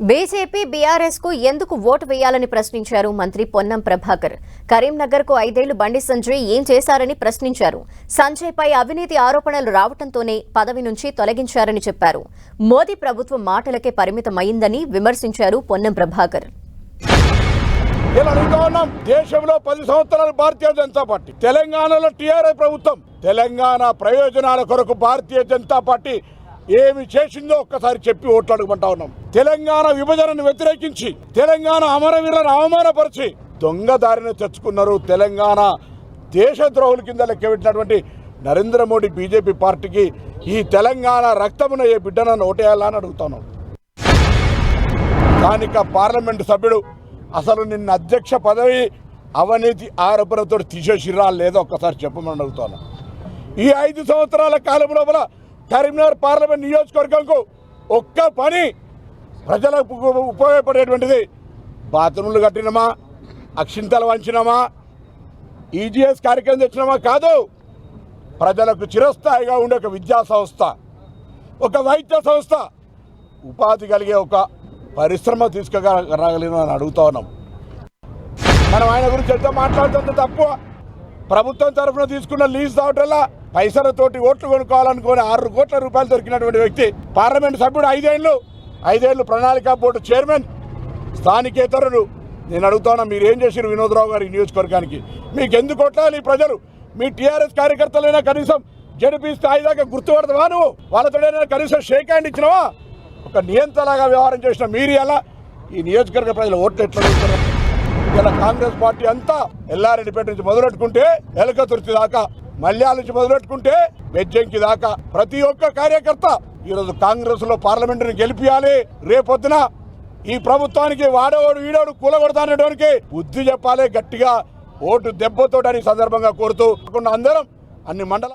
BJP బీఆర్ఎస్కు ఎందుకు vote వేయాలని ప్రశ్నించారు మంత్రి పొన్నం ప్రభాకర్. కరీంనగర్కు ఐదేళ్ళు బండి సంజయ్ ఏం చేశారని ప్రశ్నించారు. సంజయ్ పై అవినీతి ఆరోపణలు రావడంతోనే పదవి నుంచి తొలగించారని చెప్పారు. మోదీ ప్రభుత్వం మాటలకే పరిమితమైందని విమర్శించారు పొన్నం ప్రభాకర్. దేశంలో పది సంవత్సరాలు భారతీయ జనతా పార్టీ తెలంగాణలో టీఆర్ఎస్ ప్రభుత్వం తెలంగాణ ప్రయోజనాల కొరకు భారతీయ జనతా పార్టీ ఏమి చేసిందో ఒక్కసారి చెప్పి ఓట్లాడుకుంటా ఉన్నాం. తెలంగాణ విభజనను వ్యతిరేకించి తెలంగాణ అమరవీరులను అవమానపరిచి దొంగ దారిని తెచ్చుకున్నారు తెలంగాణ దేశద్రోహుల కింద లెక్కబెట్టినటువంటి నరేంద్ర మోడీ బీజేపీ పార్టీకి ఈ తెలంగాణ రక్తమున ఏ బిడ్డనని ఓటేయాలని అడుగుతాను. స్థానిక పార్లమెంటు సభ్యుడు అసలు నిన్న అధ్యక్ష పదవి అవినీతి ఆరోపణతో తీసేసిరా లేదో ఒక్కసారి చెప్పమని అడుగుతాను. ఈ ఐదు సంవత్సరాల కాలం లోపల కరీంనగర్ పార్లమెంట్ నియోజకవర్గంకు ఒక్క పని ప్రజలకు ఉపయోగపడేటువంటిది. బాత్రూములు కట్టినమా? అక్షింతలు వంచినమా? ఈజీఎస్ కార్యక్రమం తెచ్చినమా? కాదు. ప్రజలకు చిరస్థాయిగా ఉండే ఒక విద్యా సంస్థ ఒక వైద్య సంస్థ. ఉపాధి కలిగే ఒక పరిశ్రమ తీసుకురాగలిగిన అని అడుగుతా ఉన్నాం. మనం ఆయన గురించి ఎంత మాట్లాడుతుంది తప్పు. ప్రభుత్వం తరఫున తీసుకున్న లీజ్ దావటల్లా పైసలతోటి ఓట్లు కొనుక్కోవాలనుకుని ఆరు కోట్ల రూపాయలు దొరికినటువంటి వ్యక్తి పార్లమెంట్ సభ్యుడు ఐదేళ్ళు ఐదేళ్ళు ప్రణాళిక బోర్డు చైర్మన్ స్థానికేతరులు. నేను అడుగుతాను మీరు ఏం చేశారు వినోదరావు గారి నియోజకవర్గానికి? మీకు ఎందుకు కొట్టాలి ఈ ప్రజలు? మీ టీఆర్ఎస్ కార్యకర్తలైనా కనీసం జడిపి స్థాయి దాకా గుర్తుపడతావా నువ్వు? వాళ్ళతోడైనా కనీసం షేక్ హ్యాండ్ ఇచ్చినవా? ఒక నియంతలాగా వ్యవహారం చేసిన మీరు ఎలా ఈ నియోజకవర్గ ప్రజలు ఓట్లు ఎట్లా ఇలా కాంగ్రెస్ పార్టీ అంతా ఎల్లారెడ్డిపేట నుంచి మొదలెట్టుకుంటే ఎలకతుర్తి దాకా మల్యాల నుంచి మొదలెట్టుకుంటే బెజ్జంకి దాకా ప్రతి ఒక్క కార్యకర్త ఈరోజు కాంగ్రెస్లో పార్లమెంటుని గెలిపియాలి. రేపొద్దున ఈ ప్రభుత్వానికి వాడేవాడు వీడోడు కూలగొడతానడానికి బుద్ధి చెప్పాలి గట్టిగా ఓటు దెబ్బతోటని సందర్భంగా కోరుతూ అందరం అన్ని మండల